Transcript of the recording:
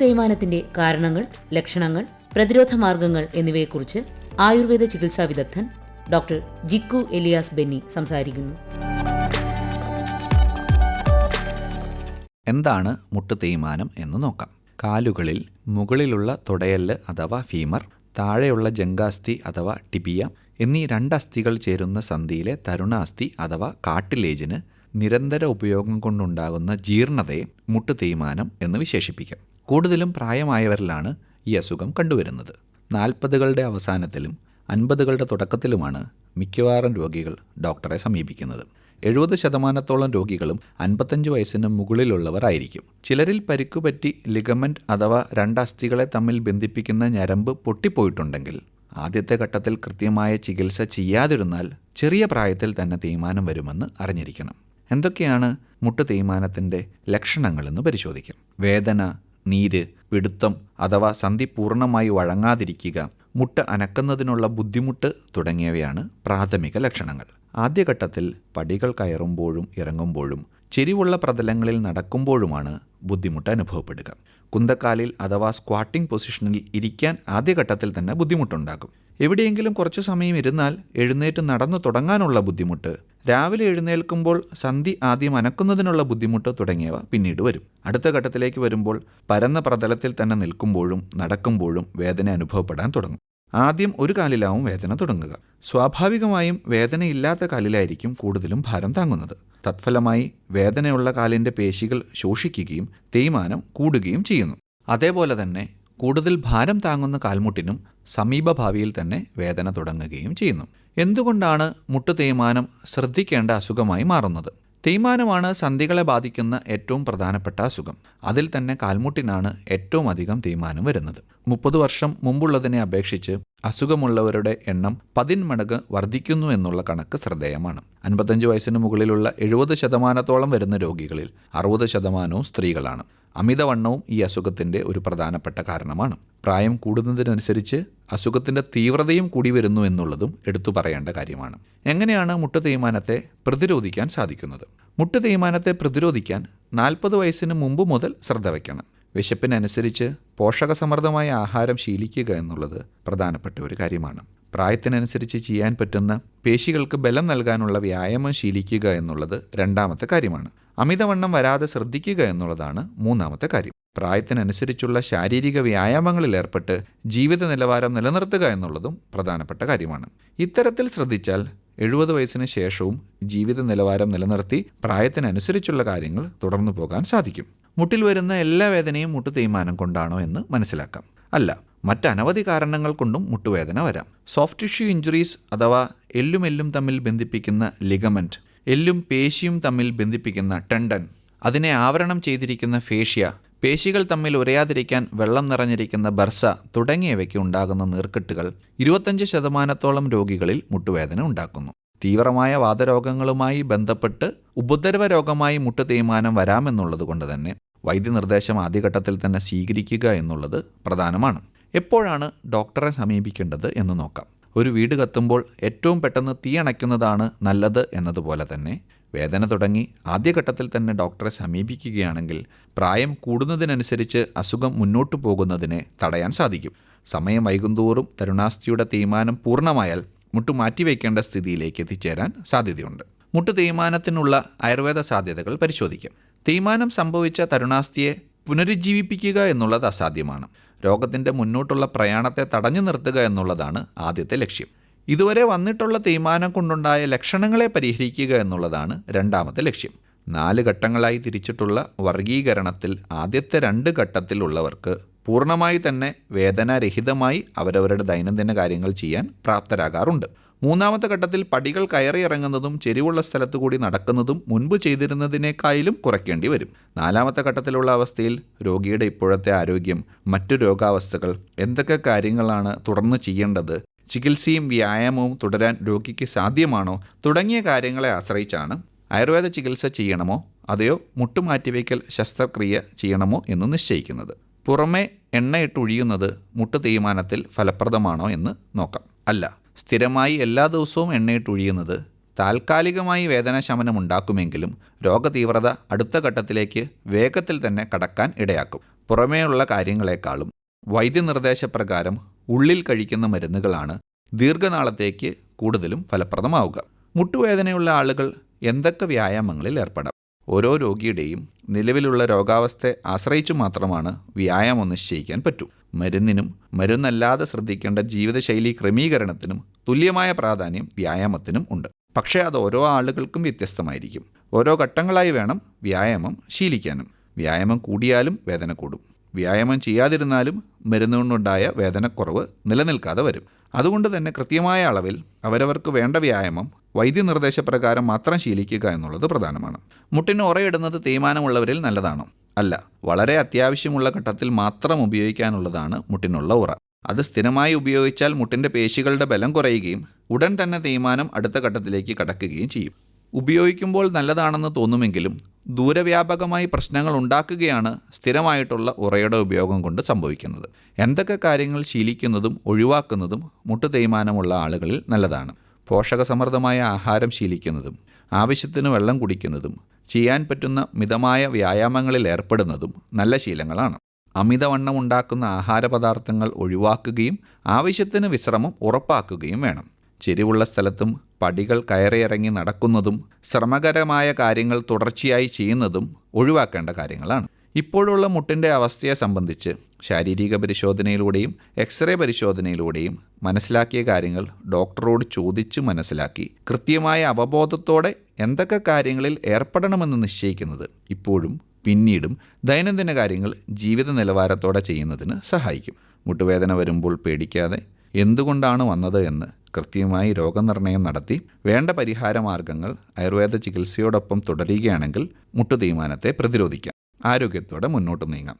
തേയ്മാനത്തിന്റെ കാരണങ്ങൾ ലക്ഷണങ്ങൾ പ്രതിരോധ മാർഗങ്ങൾ എന്നിവയെക്കുറിച്ച് ആയുർവേദ ചികിത്സാ വിദഗ്ധൻ ഡോക്ടർ ജിക്കു എലിയാസ് ബെന്നി സംസാരിക്കുന്നു. എന്താണ് മുട്ട് തേയ്മാനം എന്ന് നോക്കാം. കാലുകളിൽ മുകളിലുള്ള തുടയല്ല് അഥവാ ഫീമർ താഴെയുള്ള ജങ്കാസ്ഥി അഥവാ ടിബിയ എന്നീ രണ്ട് അസ്ഥികൾ ചേരുന്ന സന്ധിയിലെ തരുണാസ്ഥി അഥവാ കാട്ടിലേജിന് നിരന്തര ഉപയോഗം കൊണ്ടുണ്ടാകുന്ന ജീർണതയെ മുട്ട് തേയ്മാനം എന്ന് വിശേഷിപ്പിക്കാം. കൂടുതലും പ്രായമായവരിലാണ് ഈ അസുഖം കണ്ടുവരുന്നത്. നാൽപ്പതുകളുടെ അവസാനത്തിലും അൻപതുകളുടെ തുടക്കത്തിലുമാണ് മിക്കവാറും രോഗികൾ ഡോക്ടറെ സമീപിക്കുന്നത്. എഴുപത് ശതമാനത്തോളം രോഗികളും അൻപത്തഞ്ച് വയസ്സിന് മുകളിലുള്ളവരായിരിക്കും. ചിലരിൽ പരിക്കുപറ്റി ലിഗമെന്റ് അഥവാ രണ്ട് അസ്ഥികളെ തമ്മിൽ ബന്ധിപ്പിക്കുന്ന ഞരമ്പ് പൊട്ടിപ്പോയിട്ടുണ്ടെങ്കിൽ ആദ്യത്തെ ഘട്ടത്തിൽ കൃത്യമായ ചികിത്സ ചെയ്യാതിരുന്നാൽ ചെറിയ പ്രായത്തിൽ തന്നെ തേയ്മാനം വരുമെന്ന് അറിഞ്ഞിരിക്കണം. എന്തൊക്കെയാണ് മുട്ട് തേയ്മാനത്തിന്റെ ലക്ഷണങ്ങളെന്ന് പരിശോധിക്കാം. വേദന നീര് പിടുത്തം അഥവാ സന്ധി പൂർണമായി വഴങ്ങാതിരിക്കുക മുട്ട അനക്കുന്നതിനുള്ള ബുദ്ധിമുട്ട് തുടങ്ങിയവയാണ് പ്രാഥമിക ലക്ഷണങ്ങൾ. ആദ്യഘട്ടത്തിൽ പടികൾ കയറുമ്പോഴും ഇറങ്ങുമ്പോഴും ചെരിവുള്ള പ്രതലങ്ങളിൽ നടക്കുമ്പോഴുമാണ് ബുദ്ധിമുട്ട് അനുഭവപ്പെടുക. കുന്തക്കാലിൽ അഥവാ സ്ക്വാട്ടിംഗ് പൊസിഷനിൽ ഇരിക്കാൻ ആദ്യഘട്ടത്തിൽ തന്നെ ബുദ്ധിമുട്ടുണ്ടാകും. എവിടെയെങ്കിലും കുറച്ചു സമയം ഇരുന്നാൽ എഴുന്നേറ്റ് നടന്നു തുടങ്ങാനുള്ള ബുദ്ധിമുട്ട് രാവിലെ എഴുന്നേൽക്കുമ്പോൾ സന്ധി ആദ്യം അനക്കുന്നതിനുള്ള ബുദ്ധിമുട്ട് തുടങ്ങിയവ പിന്നീട് വരും. അടുത്ത ഘട്ടത്തിലേക്ക് വരുമ്പോൾ പരന്ന പ്രതലത്തിൽ തന്നെ നിൽക്കുമ്പോഴും നടക്കുമ്പോഴും വേദന അനുഭവപ്പെടാൻ തുടങ്ങും. ആദ്യം ഒരു കാലിലാവും വേദന തുടങ്ങുക. സ്വാഭാവികമായും വേദനയില്ലാത്ത കാലിലായിരിക്കും കൂടുതലും ഭാരം താങ്ങുന്നത്. തത്ഫലമായി വേദനയുള്ള കാലിന്റെ പേശികൾ ശോഷിക്കുകയും തേയ്മാനം കൂടുകയും ചെയ്യുന്നു. അതേപോലെ തന്നെ കൂടുതൽ ഭാരം താങ്ങുന്ന കാൽമുട്ടിനും സമീപഭാവിയിൽ തന്നെ വേദന തുടങ്ങുകയും ചെയ്യുന്നു. എന്തുകൊണ്ടാണ് മുട്ടു തേയ്മാനം ശ്രദ്ധിക്കേണ്ട അസുഖമായി മാറുന്നത്? തേയ്മാനമാണ് സന്ധികളെ ബാധിക്കുന്ന ഏറ്റവും പ്രധാനപ്പെട്ട അസുഖം. അതിൽ തന്നെ കാൽമുട്ടിനാണ് ഏറ്റവും അധികം തേയ്മാനം വരുന്നത്. മുപ്പത് വർഷം മുമ്പുള്ളതിനെ അപേക്ഷിച്ച് അസുഖമുള്ളവരുടെ എണ്ണം പതിന്മടങ്ങ് വർദ്ധിക്കുന്നു എന്നുള്ള കണക്ക് ശ്രദ്ധേയമാണ്. അൻപത്തഞ്ച് വയസ്സിന് മുകളിലുള്ള എഴുപത് ശതമാനത്തോളം വരുന്ന രോഗികളിൽ അറുപത് ശതമാനവും സ്ത്രീകളാണ്. അമിതവണ്ണവും ഈ അസുഖത്തിന്റെ ഒരു പ്രധാനപ്പെട്ട കാരണമാണ്. പ്രായം കൂടുന്നതിനനുസരിച്ച് അസുഖത്തിന്റെ തീവ്രതയും കൂടി വരുന്നു എന്നുള്ളതും എടുത്തു പറയേണ്ട കാര്യമാണ്. എങ്ങനെയാണ് മുട്ട് തേയ്മാനത്തെ പ്രതിരോധിക്കാൻ സാധിക്കുന്നത്? മുട്ട് തേയ്മാനത്തെ പ്രതിരോധിക്കാൻ നാൽപ്പത് വയസ്സിന് മുമ്പ് മുതൽ ശ്രദ്ധ വയ്ക്കണം വിശപ്പിനനുസരിച്ച് പോഷകസമൃദ്ധമായ ആഹാരം ശീലിക്കുക എന്നുള്ളത് പ്രധാനപ്പെട്ട ഒരു കാര്യമാണ്. പ്രായത്തിനനുസരിച്ച് ചെയ്യാൻ പറ്റുന്ന പേശികൾക്ക് ബലം നൽകാനുള്ള വ്യായാമം ശീലിക്കുക എന്നുള്ളത് രണ്ടാമത്തെ കാര്യമാണ്. അമിതവണ്ണം വരാതെ ശ്രദ്ധിക്കുക എന്നുള്ളതാണ് മൂന്നാമത്തെ കാര്യം. പ്രായത്തിനനുസരിച്ചുള്ള ശാരീരിക വ്യായാമങ്ങളിൽ ഏർപ്പെട്ട് ജീവിത നിലവാരം നിലനിർത്തുക എന്നുള്ളതും പ്രധാനപ്പെട്ട കാര്യമാണ്. ഇത്തരത്തിൽ ശ്രദ്ധിച്ചാൽ എഴുപത് വയസ്സിന് ശേഷവും ജീവിത നിലവാരം നിലനിർത്തി പ്രായത്തിനനുസരിച്ചുള്ള കാര്യങ്ങൾ തുടർന്നു പോകാൻ സാധിക്കും. മുട്ടിൽ വരുന്ന എല്ലാ വേദനയും മുട്ടു തേയ്മാനം കൊണ്ടാണോ എന്ന് മനസ്സിലാക്കാം. അല്ല മറ്റനവധി കാരണങ്ങൾ കൊണ്ടും മുട്ടുവേദന വരാം. സോഫ്റ്റ് ടിഷ്യൂ ഇഞ്ചുറീസ് അഥവാ എല്ലും എല്ലും തമ്മിൽ ബന്ധിപ്പിക്കുന്ന ലിഗമെന്റ് എല്ലും പേശിയും തമ്മിൽ ബന്ധിപ്പിക്കുന്ന ടെണ്ടൻ. അതിനെ ആവരണം ചെയ്തിരിക്കുന്ന ഫേഷ്യ. പേശികൾ തമ്മിൽ ഉരയാതിരിക്കാൻ വെള്ളം നിറഞ്ഞിരിക്കുന്ന ബർസ തുടങ്ങിയവയ്ക്ക് ഉണ്ടാകുന്ന നീർക്കെട്ടുകൾ ഇരുപത്തഞ്ച് ശതമാനത്തോളം രോഗികളിൽ മുട്ടുവേദന ഉണ്ടാക്കുന്നു. തീവ്രമായ വാതരോഗങ്ങളുമായി ബന്ധപ്പെട്ട് ഉപദ്രവ രോഗമായി മുട്ട് തേയ്മാനം വരാമെന്നുള്ളത് കൊണ്ട് തന്നെ വൈദ്യനിർദ്ദേശം ആദ്യഘട്ടത്തിൽ തന്നെ സ്വീകരിക്കുക എന്നുള്ളത് പ്രധാനമാണ്. എപ്പോഴാണ് ഡോക്ടറെ സമീപിക്കേണ്ടത് എന്ന് നോക്കാം. ഒരു വീട് കത്തുമ്പോൾ ഏറ്റവും പെട്ടെന്ന് തീ അണയ്ക്കുന്നതാണ് നല്ലത് എന്നതുപോലെ തന്നെ വേദന തുടങ്ങി ആദ്യഘട്ടത്തിൽ തന്നെ ഡോക്ടറെ സമീപിക്കുകയാണെങ്കിൽ പ്രായം കൂടുന്നതിനനുസരിച്ച് അസുഖം മുന്നോട്ടു പോകുന്നതിനെ തടയാൻ സാധിക്കും. സമയം വൈകുന്തോറും തരുണാസ്ഥിയുടെ തീരുമാനം പൂർണമായാൽ മുട്ടു മാറ്റിവെക്കേണ്ട സ്ഥിതിയിലേക്ക് എത്തിച്ചേരാൻ സാധ്യതയുണ്ട്. മുട്ടു തേയ്മാനത്തിനുള്ള ആയുർവേദ സാധ്യതകൾ പരിശോധിക്കാം. തേയ്മാനം സംഭവിച്ച തരുണാസ്ഥിയെ പുനരുജ്ജീവിപ്പിക്കുക എന്നുള്ളത് അസാധ്യമാണ്. രോഗത്തിന്റെ മുന്നോട്ടുള്ള പ്രയാണത്തെ തടഞ്ഞു നിർത്തുക എന്നുള്ളതാണ് ആദ്യത്തെ ലക്ഷ്യം. ഇതുവരെ വന്നിട്ടുള്ള തീരുമാനം കൊണ്ടുണ്ടായ ലക്ഷണങ്ങളെ പരിഹരിക്കുക എന്നുള്ളതാണ് രണ്ടാമത്തെ ലക്ഷ്യം. നാല് ഘട്ടങ്ങളായി തിരിച്ചിട്ടുള്ള വർഗീകരണത്തിൽ ആദ്യത്തെ രണ്ട് ഘട്ടത്തിലുള്ളവർക്ക് പൂർണമായി തന്നെ വേദനാരഹിതമായി അവരവരുടെ ദൈനംദിന കാര്യങ്ങൾ ചെയ്യാൻ പ്രാപ്തരാകാറുണ്ട്. മൂന്നാമത്തെ ഘട്ടത്തിൽ പടികൾ കയറിയിറങ്ങുന്നതും ചെരിവുള്ള സ്ഥലത്തു കൂടി നടക്കുന്നതും മുൻപ് ചെയ്തിരുന്നതിനേക്കാളും കുറയ്ക്കേണ്ടി വരും. നാലാമത്തെ ഘട്ടത്തിലുള്ള അവസ്ഥയിൽ രോഗിയുടെ ഇപ്പോഴത്തെ ആരോഗ്യം മറ്റു രോഗാവസ്ഥകൾ എന്തൊക്കെ കാര്യങ്ങളാണ് തുടർന്ന് ചെയ്യേണ്ടത് ചികിത്സയും വ്യായാമവും തുടരാൻ രോഗിക്ക് സാധ്യമാണോ തുടങ്ങിയ കാര്യങ്ങളെ ആശ്രയിച്ചാണ് ആയുർവേദ ചികിത്സ ചെയ്യണമോ അതെയോ മുട്ടുമാറ്റിവയ്ക്കൽ ശസ്ത്രക്രിയ ചെയ്യണമോ എന്ന് നിശ്ചയിക്കുന്നത്. പുറമെ എണ്ണയിട്ട് ഒഴിയുന്നത് മുട്ട് തേയ്മാനത്തിൽ ഫലപ്രദമാണോ എന്ന് നോക്കാം. അല്ല സ്ഥിരമായി എല്ലാ ദിവസവും എണ്ണയിട്ട് ഒഴിയുന്നത് താൽക്കാലികമായി വേദനാശമനം ഉണ്ടാക്കുമെങ്കിലും രോഗതീവ്രത അടുത്ത ഘട്ടത്തിലേക്ക് വേഗത്തിൽ തന്നെ കടക്കാൻ ഇടയാക്കും. പുറമേയുള്ള കാര്യങ്ങളെക്കാളും വൈദ്യനിർദ്ദേശപ്രകാരം ഉള്ളിൽ കഴിക്കുന്ന മരുന്നുകളാണ് ദീർഘനാളത്തേക്ക് കൂടുതലും ഫലപ്രദമാവുക. മുട്ടുവേദനയുള്ള ആളുകൾ എന്തൊക്കെ വ്യായാമങ്ങളിൽ ഏർപ്പെടാം? ഓരോ രോഗിയുടെയും നിലവിലുള്ള രോഗാവസ്ഥയെ ആശ്രയിച്ചു മാത്രമാണ് വ്യായാമം നിശ്ചയിക്കാൻ പറ്റൂ. മരുന്നിനും മരുന്നല്ലാതെ ശ്രദ്ധിക്കേണ്ട ജീവിതശൈലി ക്രമീകരണത്തിനും തുല്യമായ പ്രാധാന്യം വ്യായാമത്തിനും ഉണ്ട്. പക്ഷേ അത് ഓരോ ആളുകൾക്കും വ്യത്യസ്തമായിരിക്കും. ഓരോ ഘട്ടങ്ങളായി വേണം വ്യായാമം ശീലിക്കാനും. വ്യായാമം കൂടിയാലും വേദന കൂടും. വ്യായാമം ചെയ്യാതിരുന്നാലും മരുന്നുകൊണ്ടുണ്ടായ വേദനക്കുറവ് നിലനിൽക്കാതെ വരും. അതുകൊണ്ട് തന്നെ കൃത്യമായ അളവിൽ അവരവർക്ക് വേണ്ട വ്യായാമം വൈദ്യനിർദ്ദേശപ്രകാരം മാത്രം ശീലിക്കുക എന്നുള്ളത് പ്രധാനമാണ്. മുട്ടിന് ഉറയിടുന്നത് തേയ്മാനമുള്ളവരിൽ നല്ലതാണ്. അല്ല വളരെ അത്യാവശ്യമുള്ള ഘട്ടത്തിൽ മാത്രം ഉപയോഗിക്കാനുള്ളതാണ് മുട്ടിനുള്ള ഉറ. അത് സ്ഥിരമായി ഉപയോഗിച്ചാൽ മുട്ടിന്റെ പേശികളുടെ ബലം കുറയുകയും ഉടൻ തന്നെ തേയ്മാനം അടുത്ത ഘട്ടത്തിലേക്ക് കടക്കുകയും ചെയ്യും. ഉപയോഗിക്കുമ്പോൾ നല്ലതാണെന്ന് തോന്നുമെങ്കിലും ദൂരവ്യാപകമായി പ്രശ്നങ്ങൾ ഉണ്ടാക്കുകയാണ് സ്ഥിരമായിട്ടുള്ള ഉറയുടെ ഉപയോഗം കൊണ്ട് സംഭവിക്കുന്നത്. എന്തൊക്കെ കാര്യങ്ങൾ ശീലിക്കുന്നതും ഒഴിവാക്കുന്നതും മുട്ടു തേയ്മാനമുള്ള ആളുകളിൽ നല്ലതാണ്. പോഷകസമൃദ്ധമായ ആഹാരം ശീലിക്കുന്നതും ആവശ്യത്തിന് വെള്ളം കുടിക്കുന്നതും ചെയ്യാൻ പറ്റുന്ന മിതമായ വ്യായാമങ്ങളിൽ ഏർപ്പെടുന്നതും നല്ല ശീലങ്ങളാണ്. അമിതവണ്ണം ഉണ്ടാക്കുന്ന ആഹാരപദാർത്ഥങ്ങൾ ഒഴിവാക്കുകയും ആവശ്യത്തിന് വിശ്രമം ഉറപ്പാക്കുകയും വേണം. ചെരിവുള്ള സ്ഥലത്തും പടികൾ കയറിയിറങ്ങി നടക്കുന്നതും ശ്രമകരമായ കാര്യങ്ങൾ തുടർച്ചയായി ചെയ്യുന്നതും ഒഴിവാക്കേണ്ട കാര്യങ്ങളാണ്. ഇപ്പോഴുള്ള മുട്ടിന്റെ അവസ്ഥയെ സംബന്ധിച്ച് ശാരീരിക പരിശോധനയിലൂടെയും എക്സ്റേ പരിശോധനയിലൂടെയും മനസ്സിലാക്കിയ കാര്യങ്ങൾ ഡോക്ടറോട് ചോദിച്ച് മനസ്സിലാക്കി. കൃത്യമായ അവബോധത്തോടെ എന്തൊക്കെ കാര്യങ്ങളിൽ ഏർപ്പെടണമെന്ന് നിശ്ചയിക്കുന്നത് ഇപ്പോഴും പിന്നീടും ദൈനംദിന കാര്യങ്ങൾ ജീവിത നിലവാരത്തോടെ ചെയ്യുന്നതിന് സഹായിക്കും. മുട്ടുവേദന വരുമ്പോൾ പേടിക്കാതെ എന്തുകൊണ്ടാണ് വന്നത് എന്ന് കൃത്യമായി രോഗനിർണയം നടത്തി വേണ്ട പരിഹാര മാർഗങ്ങൾ ആയുർവേദ ചികിത്സയോടൊപ്പം തുടരുകയാണെങ്കിൽ മുട്ടു തീരുമാനത്തെ പ്രതിരോധിക്കാം. ആരോഗ്യത്തോടെ മുന്നോട്ട് നീങ്ങാം.